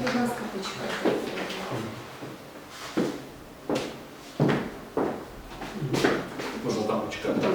Будь ласка, почекайте. Можна там почекати.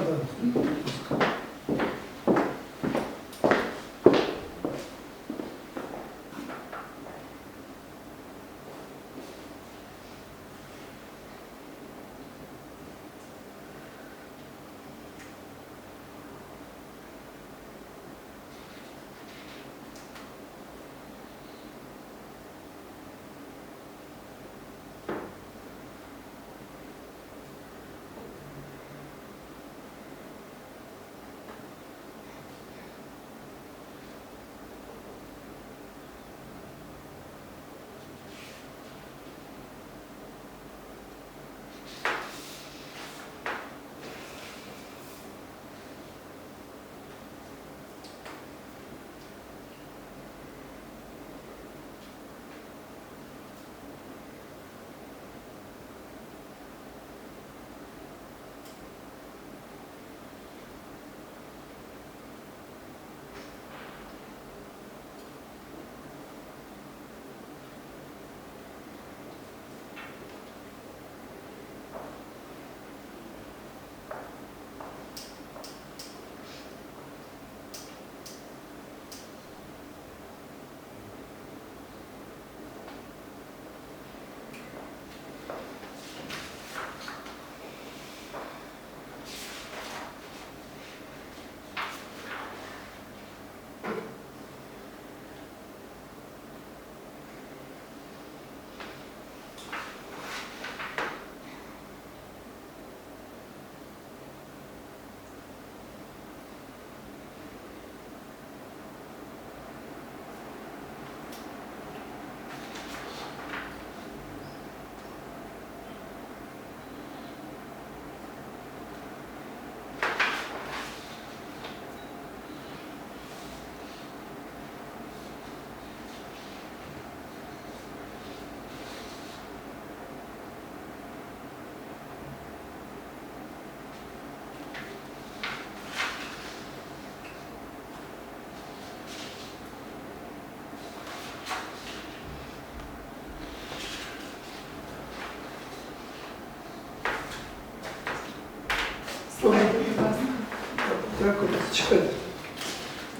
Чекайте.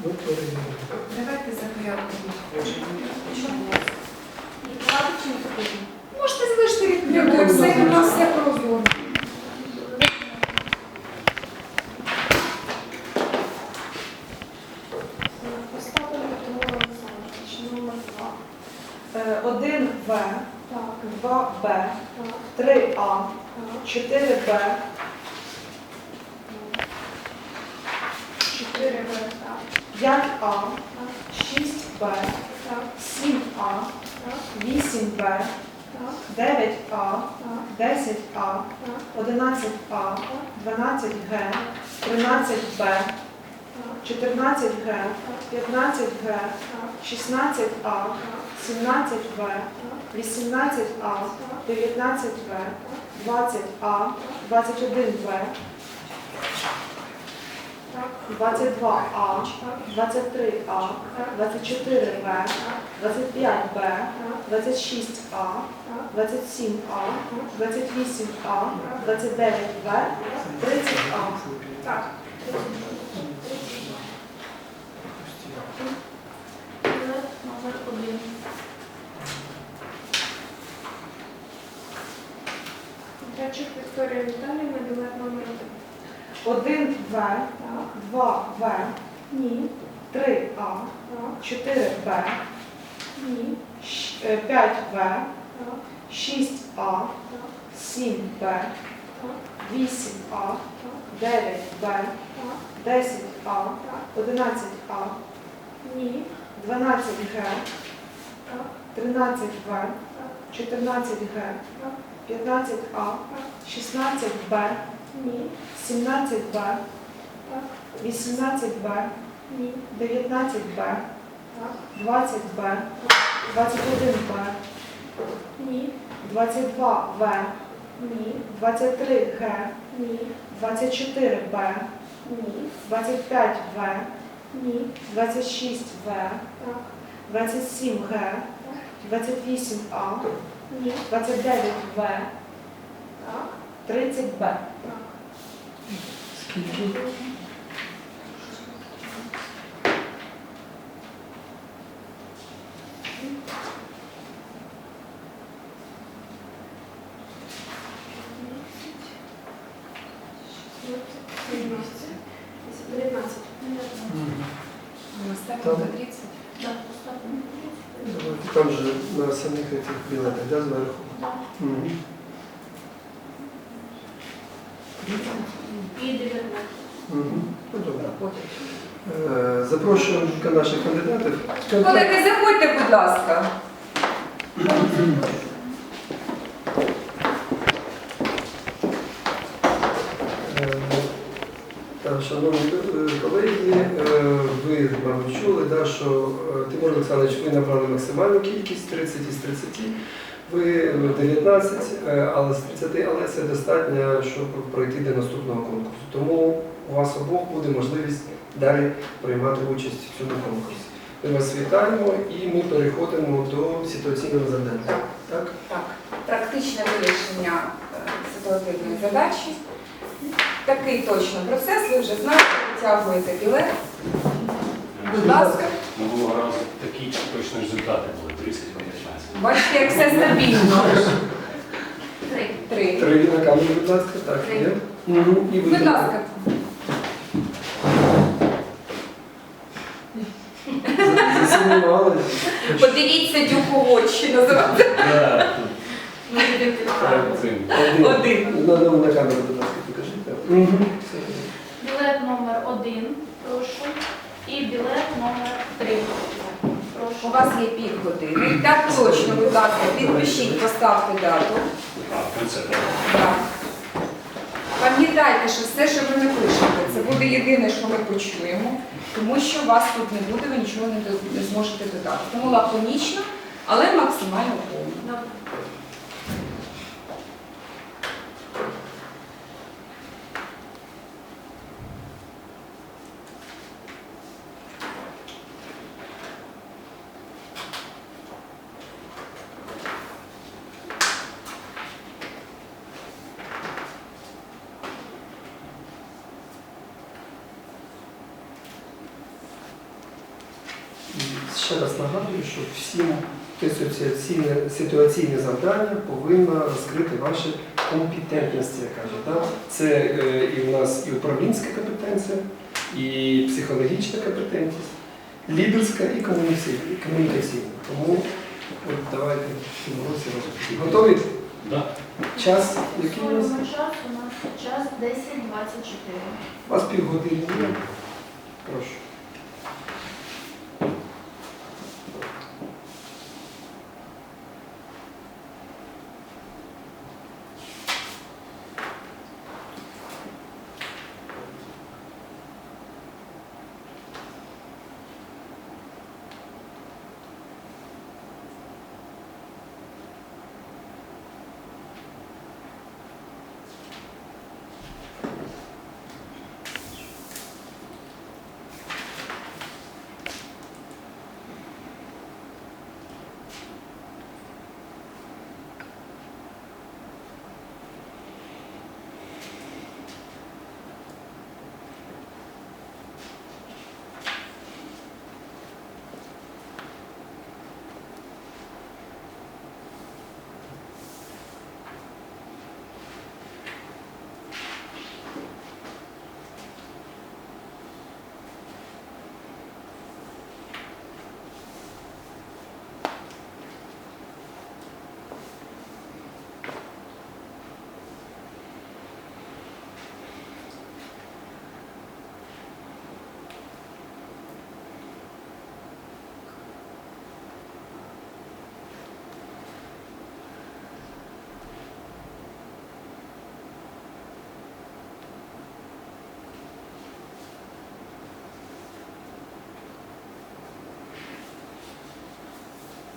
Ви. Давайте за порядком. Відкладати чи не потрібно? Можете залишити відповідь, як все, у нас все прозоро. Поставили Олександровича, номер 2. 1В, Так, 2Б, так, 3А, так, 4Б, 5А, 6Б, 7А, 8Б, 9А, 10А, 11А, 12Г, 13Б, 14Г, 15Г, 16А, 17В, 18А, 19В, 20А, 21В, 22А, 23А, 24В, 25Б, 26А, 27А, 28А, 29В, 30А. так. Білет номер 1. Тречик Вікторія Віталіївна, білет номер 1. 1В, Так, 2В, ні, 3А, так, 4Б, ні, 5В, так, 6А, так, 7Б, так, 8А, так, 9Б, так, 10А, так, 11А, ні, 12Г, так, 13В, так, 14Г, так, 15А, так, 16Б, ні, 17Б, так, 18Б, ні, 19Б, так, 20Б, 21Б, ні, 22В, ні, 23Г, ні, 24Б, ні, 25В, ні, 26В, так, 27Г, 28А, Ні. 29В, Так. 30Б. Так. Скільки? Дев'ятнадцять. Там. 30. Так, поставимо. Давайте там же на самих этих білетах, да, зверху? Так. Мгм. І. Ну, добре. Е, Запрошуємо наших кандидатів. Колеги, заходьте, будь ласка. Е, так, Шановні е, колеги, е, ви, мабуть, чули, да, що е, Тимур Олександрович, ви набрали максимальну кількість 30 із 30. Ви 19, е, але з 30, але це достатньо, щоб пройти до наступного конкурсу. Тому у вас обох буде можливість далі приймати участь в цьому конкурсі. Ми вас вітаємо і ми переходимо до ситуаційного завдання. Так. Так? Так, практичне вирішення е, ситуативної задачі. Такий точно процес, ви вже знаєте, витягуєте білет. Будь ласка, Минулого разу такі точні результати були 30 на 15. Бачите, як все стабільно. Три. Три. Три на камеру, будь ласка. Так, Три. є. Угу. І. Будь ласка. Подивіться дюку в очі. Ми Перед цим. Один. На, на, на камеру, будь ласка, покажіть. так. Угу. Все. Білет номер один, прошу. І білет номер три. У вас є півгодини. Так точно, будь ласка, підпишіть, поставте дату. Так. Пам'ятайте, що все, що ви напишете, це буде єдине, що ми почуємо, тому що вас тут не буде, ви нічого не, не зможете додати. Тому лаконічно, але максимально повно. Добре. І Ще раз нагадую, що всі ті ситуаційні, ситуаційні завдання повинно розкрити ваші компетентності, як кажуть. Так? Це е, і у нас і управлінська компетенція, і психологічна компетентність, лідерська і комунікаційна. Тому от давайте в цьому році розпочнемо. Готові? Да. Час, який у нас? Часу, у нас час 10.24. У вас півгодини є. Прошу.